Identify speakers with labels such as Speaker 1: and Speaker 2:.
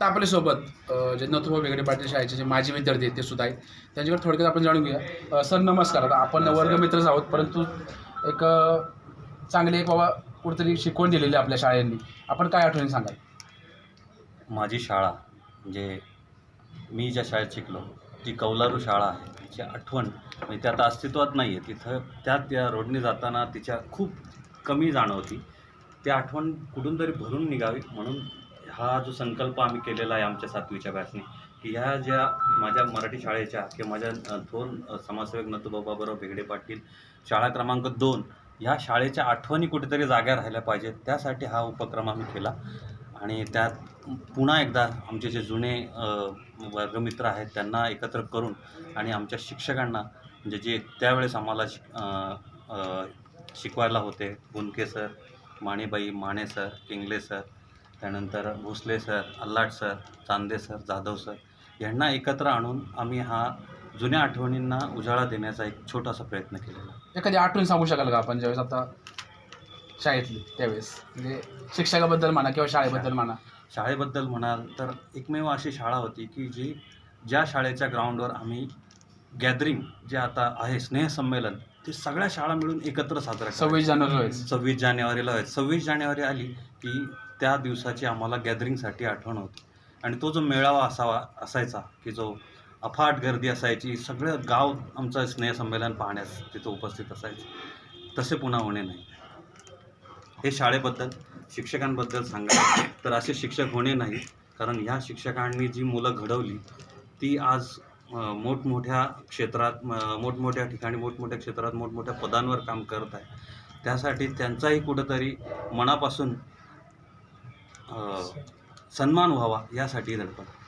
Speaker 1: आत्ता आपल्यासोबत जे नथुराव वेगळे पाटील शाळेचे जे माजी विद्यार्थी आहेत ते सुद्धा आहेत. त्यांच्याकडे थोडक्यात आपण जाणून घेऊया. सर नमस्कार. आता आपण वर्गमित्रच आहोत परंतु एक चांगली एक बाबा कुठेतरी शिकवण दिलेली आहे आपल्या शाळेंनी. आपण काय आठवणी सांगाल?
Speaker 2: माझी शाळा म्हणजे मी ज्या शाळेत शिकलो ती कौलारू शाळा आहे. तिची आठवण म्हणजे ती आता अस्तित्वात नाही आहे तिथं त्या त्या रोडने जाताना तिच्या खूप कमी जाणवती. ती आठवण कुठून तरी भरून निघावी म्हणून हा जो संकल्प आम्ही केलेला आहे आमच्या सातवीच्या बॅचने की ह्या ज्या माझ्या मराठी शाळेच्या किंवा माझ्या दोन थोर समाजसेवक नथुबाबाबरोबर भेगडे पाटील शाळा क्रमांक दोन ह्या शाळेच्या आठवणी कुठेतरी जाग्या राहिल्या पाहिजेत. त्यासाठी हा उपक्रम आम्ही केला. आणि त्यात पुन्हा एकदा आमचे जे जुने वर्गमित्र आहेत त्यांना एकत्र करून आणि आमच्या शिक्षकांना म्हणजे जे त्यावेळेस आम्हाला शिक शिकवायला होते Bunke sir Manebai Mane sir Kingle sir त्यानंतर Bhosale sir Allat sir Chande sir Jadhav sir यांना एकत्र आणून आम्ही हा जुन्या आठवणींना उजाळा देण्याचा एक छोटासा प्रयत्न केलेला.
Speaker 1: एखादी आठवण सांगू शकाल का आपण ज्यावेळेस आता शाळेतली त्यावेळेस? म्हणजे शिक्षकाबद्दल म्हणा किंवा शाळेबद्दल म्हणा.
Speaker 2: शाळेबद्दल म्हणाल तर एकमेव अशी शाळा होती की जी ज्या शाळेच्या ग्राउंडवर आम्ही गॅदरिंग जे आता आहे स्नेहसंमेलन ते सगळ्या शाळा मिळून एकत्र साजरा.
Speaker 1: सव्वीस जानेवारी
Speaker 2: सव्वीस जानेवारीला व्हायचं सव्वीस जानेवारी आली की त्या दिवसाची आम्हाला गॅदरिंगसाठी आठवण होती. आणि तो जो मेळावा असावा असायचा की जो अफाट गर्दी असायची सगळं गाव आमचं स्नेहसंमेलन पाहण्यास तिथं उपस्थित असायचं. तसे पुन्हा होणे नाही. हे शाळेबद्दल शिक्षकांबद्दल सांगा तर असे शिक्षक होणे नाही कारण ह्या शिक्षकांनी जी मुलं घडवली ती आज मोठमोठ्या क्षेत्रात मोठमोठ्या ठिकाणी मोठमोठ्या क्षेत्रात मोठमोठ्या पदांवर काम करत आहे. त्यासाठी त्यांचाही कुठंतरी मनापासून सन्मान व्हावा यासाठी धडपड